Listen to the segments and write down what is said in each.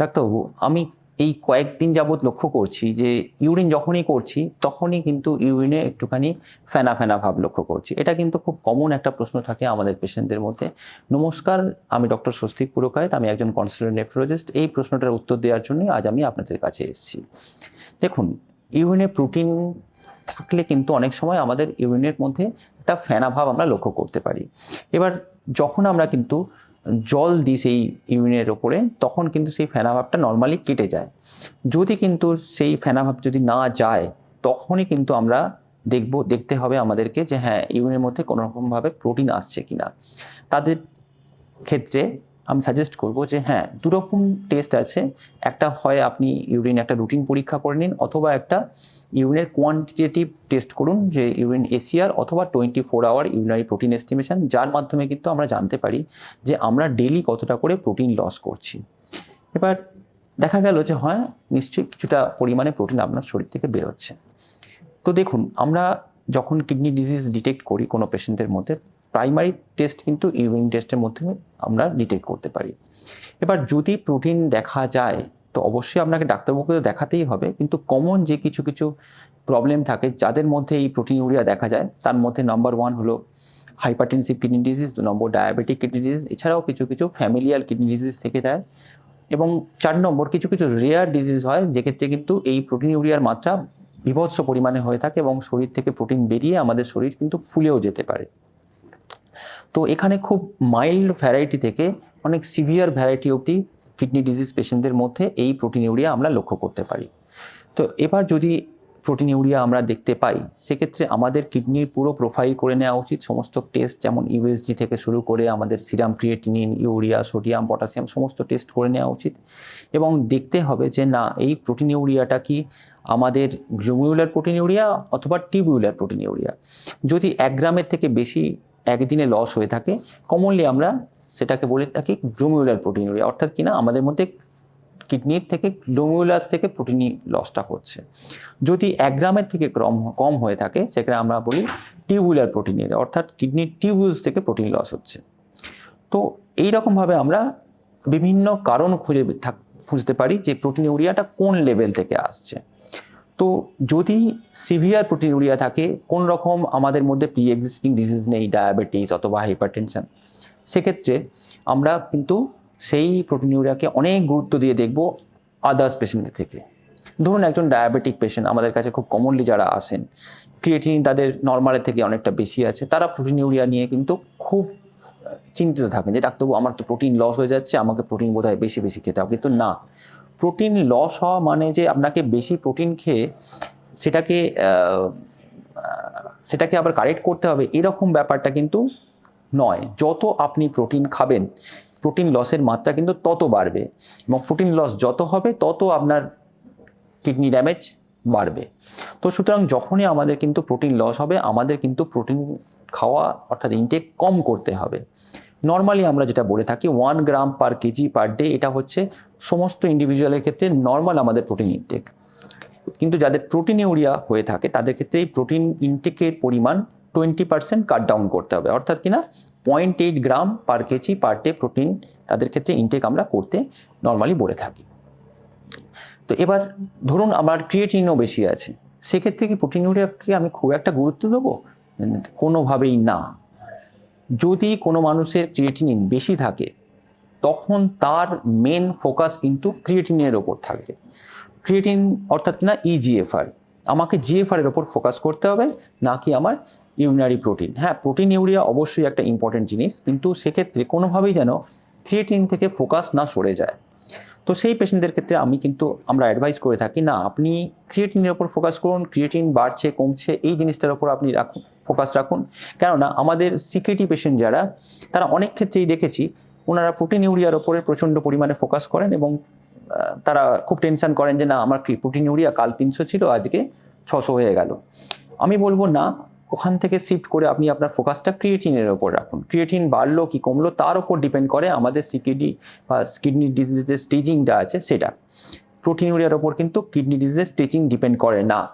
ডাক্তারবাবু, আমি এই কয়েকদিন যাবৎ লক্ষ্য করছি যে ইউরিন যখনই করছি, তখনই কিন্তু ইউরিনে একটুখানি ফেনা ফেনা ভাব লক্ষ্য করছি। এটা কিন্তু খুব কমন একটা প্রশ্ন থাকে আমাদের পেশেন্টদের মধ্যে। নমস্কার, আমি ডক্টর স্বস্তিক পুরকায়ত, আমি একজন কনসালটেন্ট নেফ্রোলজিস্ট এই প্রশ্নটার উত্তর দেওয়ার জন্য আজ আমি আপনাদের কাছে এসেছি। দেখুন, ইউরিনে প্রোটিন থাকলে কিন্তু অনেক সময় আমাদের ইউরিনের মধ্যে একটা ফেনা ভাব আমরা লক্ষ্য করতে পারি। এবার, যখন আমরা কিন্তু জল দিই সেই ইউরিনের ওপরে, তখন কিন্তু সেই ফেনাভাবটা নর্মালি কেটে যায়। যদি কিন্তু সেই ফেনাভাব যদি না যায়, তখনই কিন্তু আমরা দেখব, দেখতে হবে আমাদেরকে যে হ্যাঁ ইউরিনের মধ্যে কোনো রকমভাবে প্রোটিন আসছে কি না তাদের ক্ষেত্রে আমি সাজেস্ট করব যে হ্যাঁ দুরকম টেস্ট আছে। একটা হয় আপনি ইউরিন একটা রুটিন পরীক্ষা করে নিন, অথবা একটা ইউরিনের কোয়ান্টিটেটিভ টেস্ট করুন, যে ইউরিন এসিআর অথবা twenty four hour urinary protein estimation যার মাধ্যমে কিন্তু আমরা জানতে পারি যে আমরা ডেলি কতটা করে প্রোটিন লস করছি। এবার দেখা গেল যে হ্যাঁ নিশ্চয়ই কিছুটা পরিমাণে প্রোটিন আপনার শরীর থেকে বেরোচ্ছে। তো দেখুন, আমরা যখন কিডনি ডিজিজ ডিটেক্ট করি কোনো পেশেন্টের মধ্যে প্রাইমারি টেস্ট কিন্তু ইউরিন টেস্টের মধ্যে আমরা ডিটেক্ট করতে পারি। এবার যদি প্রোটিন দেখা যায়, তো অবশ্যই আপনাকে ডাক্তারবাবুকে তো দেখাতেই হবে, কিন্তু কমন যে কিছু কিছু প্রবলেম থাকে, যাদের মধ্যে এই প্রোটিন ইউরিয়া দেখা যায়, তার মধ্যে নাম্বার ওয়ান হলো হাইপারটেনসিভ কিডনি ডিজিজ দু নম্বর ডায়াবেটিক কিডনি ডিজিজ এছাড়াও কিছু কিছু ফ্যামিলিয়াল কিডনি ডিজিজ থেকে দেয় এবং চার নম্বর কিছু কিছু রেয়ার ডিজিজ হয় যেক্ষেত্রে কিন্তু এই প্রোটিন ইউরিয়ার মাত্রা বিভৎস পরিমাণে হয়ে থাকে এবং শরীর থেকে প্রোটিন বেরিয়ে আমাদের শরীর কিন্তু ফুলেও যেতে পারে। তো এখানে খুব মাইল্ড ভ্যারাইটি থেকে অনেক সিভিয়ার ভ্যারাইটি অবধি কিডনি ডিজিজ পেশেন্টদের মধ্যে এই প্রোটিন ইউরিয়া আমরা লক্ষ্য করতে পারি। তো এবার যদি প্রোটিন ইউরিয়া আমরা দেখতে পাই, সেক্ষেত্রে আমাদের কিডনির পুরো প্রোফাইল করে নেওয়া উচিত। সমস্ত টেস্ট যেমন ইউএসজি থেকে শুরু করে আমাদের serum creatinine urea sodium potassium সমস্ত টেস্ট করে নেওয়া উচিত। এবং দেখতে হবে যে না, এই প্রোটিন ইউরিয়াটা কি আমাদের গ্লোমিউলার প্রোটিন ইউরিয়া অথবা টিউবিউলার প্রোটিন ইউরিয়া যদি এক গ্রামের থেকে বেশি একদিনে লস হয়ে থাকে। কমনলি আমরা সেটাকে বলে থাকি গ্লোমিউলার প্রোটিন ইউরিয়া অর্থাৎ কিনা আমাদের মধ্যে কিডনির থেকে গ্লোমিউলাস থেকে প্রোটিন লসটা হচ্ছে। যদি এক গ্রামের থেকে কম কম হয়ে থাকে সেখানে আমরা বলি টিউবুলার প্রোটিন অর্থাৎ কিডনির টিউবুলস থেকে প্রোটিন লস হচ্ছে। তো এই রকমভাবে আমরা বিভিন্ন কারণ খুঁজে খুঁজতে পারি যে প্রোটিন ইউরিয়াটা কোন লেভেল থেকে আসছে। তো যদি সিভিয়ার প্রোটিন ইউরিয়া থাকে কোন রকম আমাদের মধ্যে প্রি এক্সিস্টিং ডিজিজ নেই ডায়াবেটিস অথবা হাইপারটেনশন সেক্ষেত্রে আমরা কিন্তু সেই প্রোটিন ইউরিয়াকে অনেক গুরুত্ব দিয়ে দেখব আদার্স পেশেন্টের থেকে। ধরুন একজন ডায়াবেটিক পেশেন্ট আমাদের কাছে খুব কমনলি যারা আসেন ক্রিয়েটিন তাদের নর্মালের থেকে অনেকটা বেশি আছে, তারা প্রোটিন ইউরিয়া নিয়ে কিন্তু খুব চিন্তিত থাকেন যে, ডাক্তারবাবু, আমার তো প্রোটিন লস হয়ে যাচ্ছে, আমাকে প্রোটিন বোধহয় বেশি বেশি খেতে হবে। কিন্তু না প্রোটিন লস হওয়া মানে যে আপনাকে বেশি প্রোটিন খেয়ে সেটাকে সেটাকে আবার কারেক্ট করতে হবে, এরকম ব্যাপারটা কিন্তু নয়। যত আপনি প্রোটিন খাবেন প্রোটিন লসের মাত্রা কিন্তু তত বাড়বে এবং প্রোটিন লস যত হবে, তত আপনার কিডনি ড্যামেজ বাড়বে। তো সুতরাং যখনই আমাদের কিন্তু প্রোটিন লস হবে, আমাদের কিন্তু প্রোটিন খাওয়া অর্থাৎ ইনটেক কম করতে হবে। নর্মালি আমরা যেটা বলে থাকি one gram per KG per day এটা হচ্ছে সমস্ত ইন্ডিভিজুয়ালের ক্ষেত্রে নর্মাল আমাদের প্রোটিন ইনটেক কিন্তু যাদের প্রোটিন ইউরিয়া হয়ে থাকে, তাদের ক্ষেত্রে এই প্রোটিন ইনটেকের পরিমাণ টোয়েন্টি পার্সেন্ট কাট ডাউন করতে হবে। অর্থাৎ কিনা point eight gram per KG per day protein তাদের ক্ষেত্রে ইনটেক আমরা করতে নর্মালি বলে থাকি। তো এবার ধরুন আমার ক্রিয়েটিনও বেশি আছে, সেক্ষেত্রে কি প্রোটিন ইউরিয়াকে আমি খুব একটা গুরুত্ব দেবো? কোনোভাবেই না। যদি কোনো মানুষের ক্রিয়েটিনিন বেশি থাকে, তখন তার মেন ফোকাস কিন্তু ক্রিয়েটিনের ওপর থাকবে ক্রিয়েটিন অর্থাৎ না? E ইজিএফআর আমাকে জিএফআর এর ওপর ফোকাস করতে হবে, নাকি আমার ইউরিনারি প্রোটিন হ্যাঁ প্রোটিন ইউরিয়া অবশ্যই একটা ইম্পর্টেন্ট জিনিস, কিন্তু সেক্ষেত্রে কোনোভাবেই যেন ক্রিয়েটিন থেকে ফোকাস না সরে যায়। তো সেই পেশেন্টদের ক্ষেত্রে আমি কিন্তু, আমরা অ্যাডভাইস করে থাকি, না, আপনি ক্রিয়েটিনের ওপর ফোকাস করুন ক্রিয়েটিন বাড়ছে, কমছে, এই জিনিসটার ওপর আপনি রাখুন ফোকাস রাখুন। কেননা, আমাদের সিকিউরিটি পেশেন্ট যারা, তারা অনেক ক্ষেত্রেই দেখেছি, ওনারা প্রোটিন ইউরিয়ার ওপরে প্রচণ্ড পরিমাণে ফোকাস করেন এবং তারা খুব টেনশন করেন যে, না, আমার প্রোটিন ইউরিয়া কাল তিনশো ছিল, আজকে ছশো হয়ে গেল। আমি বলব, না ওখান থেকে শিফট করে আপনি আপনার ফোকাসটা ক্রিয়েটিনের ওপর রাখুন। ক্রিয়েটিন বাড়লো কি কমলো তার ওপর ডিপেন্ড করে আমাদের সিকিডি বা কিডনি ডিজিজের স্টেজিংটা আছে সেটা। প্রোটিন ইউরিয়ার ওপর কিন্তু কিডনি ডিজিজের স্টেজিং ডিপেন্ড করে না।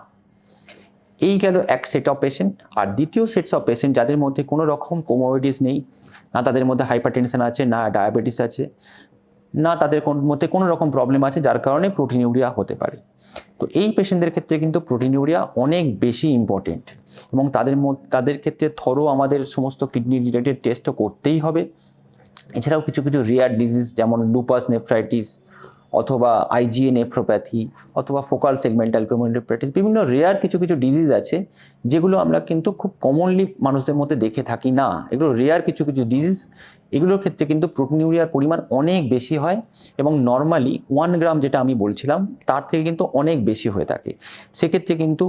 এই গেল এক সেট অফ পেশেন্ট আর দ্বিতীয় সেটস অফ পেশেন্ট যাদের মধ্যে কোনো রকম কোমোবিটিস নেই, না তাদের মধ্যে হাইপারটেনশন আছে, না ডায়াবেটিস আছে, না তাদের কোন- মধ্যে কোনো রকম প্রবলেম আছে যার কারণে প্রোটিনিউরিয়া হতে পারে। তো এই পেশেন্টদের ক্ষেত্রে কিন্তু প্রোটিনিউরিয়া অনেক বেশি ইম্পর্টেন্ট এবং তাদের মধ্যে তাদের ক্ষেত্রে থরো আমাদের সমস্ত কিডনি রিলেটেড টেস্টও করতেই হবে। এছাড়াও কিছু কিছু রেয়ার ডিজিজ যেমন লুপাস নেফ্রাইটিস অথবা আইজিএ নেফ্রোপ্যাথি অথবা ফোকাল সেগমেন্টাল নেফ্রাইটিস বিভিন্ন রেয়ার কিছু কিছু ডিজিজ আছে যেগুলো আমরা কিন্তু খুব কমনলি মানুষদের মধ্যে দেখে থাকি না। এগুলো রেয়ার কিছু কিছু ডিজিজ এগুলোর ক্ষেত্রে কিন্তু প্রোটিনিউরিয়ার পরিমাণ অনেক বেশি হয় এবং নর্মালি ওয়ান গ্রাম যেটা আমি বলছিলাম, তার থেকে কিন্তু অনেক বেশি হয়ে থাকে। সেক্ষেত্রে কিন্তু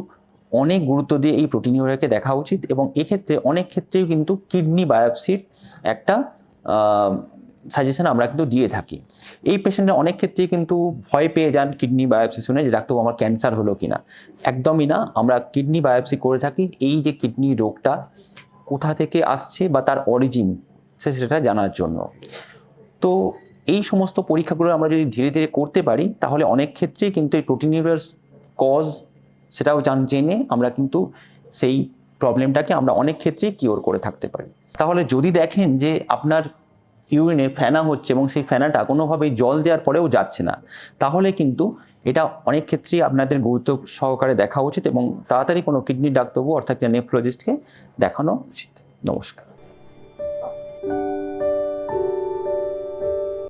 অনেক গুরুত্ব দিয়ে এই প্রোটিনিউরিয়াকে দেখা উচিত এবং এক্ষেত্রে অনেক ক্ষেত্রেও কিন্তু কিডনি বায়োপসির একটা সাজেশন আমরা কিন্তু দিয়ে থাকি। এই পেশেন্টরা অনেক ক্ষেত্রেই কিন্তু ভয় পেয়ে যান কিডনি বায়োপসি শুনে যে, ডাক্তারবাবু, আমার ক্যান্সার হলো কিনা? একদমই না। আমরা কিডনি বায়োপসি করে থাকি। এই যে কিডনি রোগটা কোথা থেকে আসছে বা তার অরিজিন সে সেটা জানার জন্য। তো এই সমস্ত পরীক্ষাগুলো আমরা যদি ধীরে ধীরে করতে পারি, তাহলে অনেক ক্ষেত্রেই কিন্তু এই প্রোটিনিউরিয়ার কজ সেটাও জান, জেনে আমরা কিন্তু সেই প্রবলেমটাকে আমরা অনেক ক্ষেত্রেই কিওর করে থাকতে পারি। তাহলে যদি দেখেন যে আপনার ইউরিনে ফেনা হচ্ছে এবং সেই ফেনাটা কোনোভাবেই জল দেওয়ার পরেও যাচ্ছে না, তাহলে কিন্তু এটা অনেক ক্ষেত্রেই আপনাদের গুরুত্ব সহকারে দেখা উচিত এবং তাড়াতাড়ি কোনো কিডনি ডাক্তারবাবু অর্থাৎ নেফ্রোলজিস্টকে দেখানো উচিত। নমস্কার।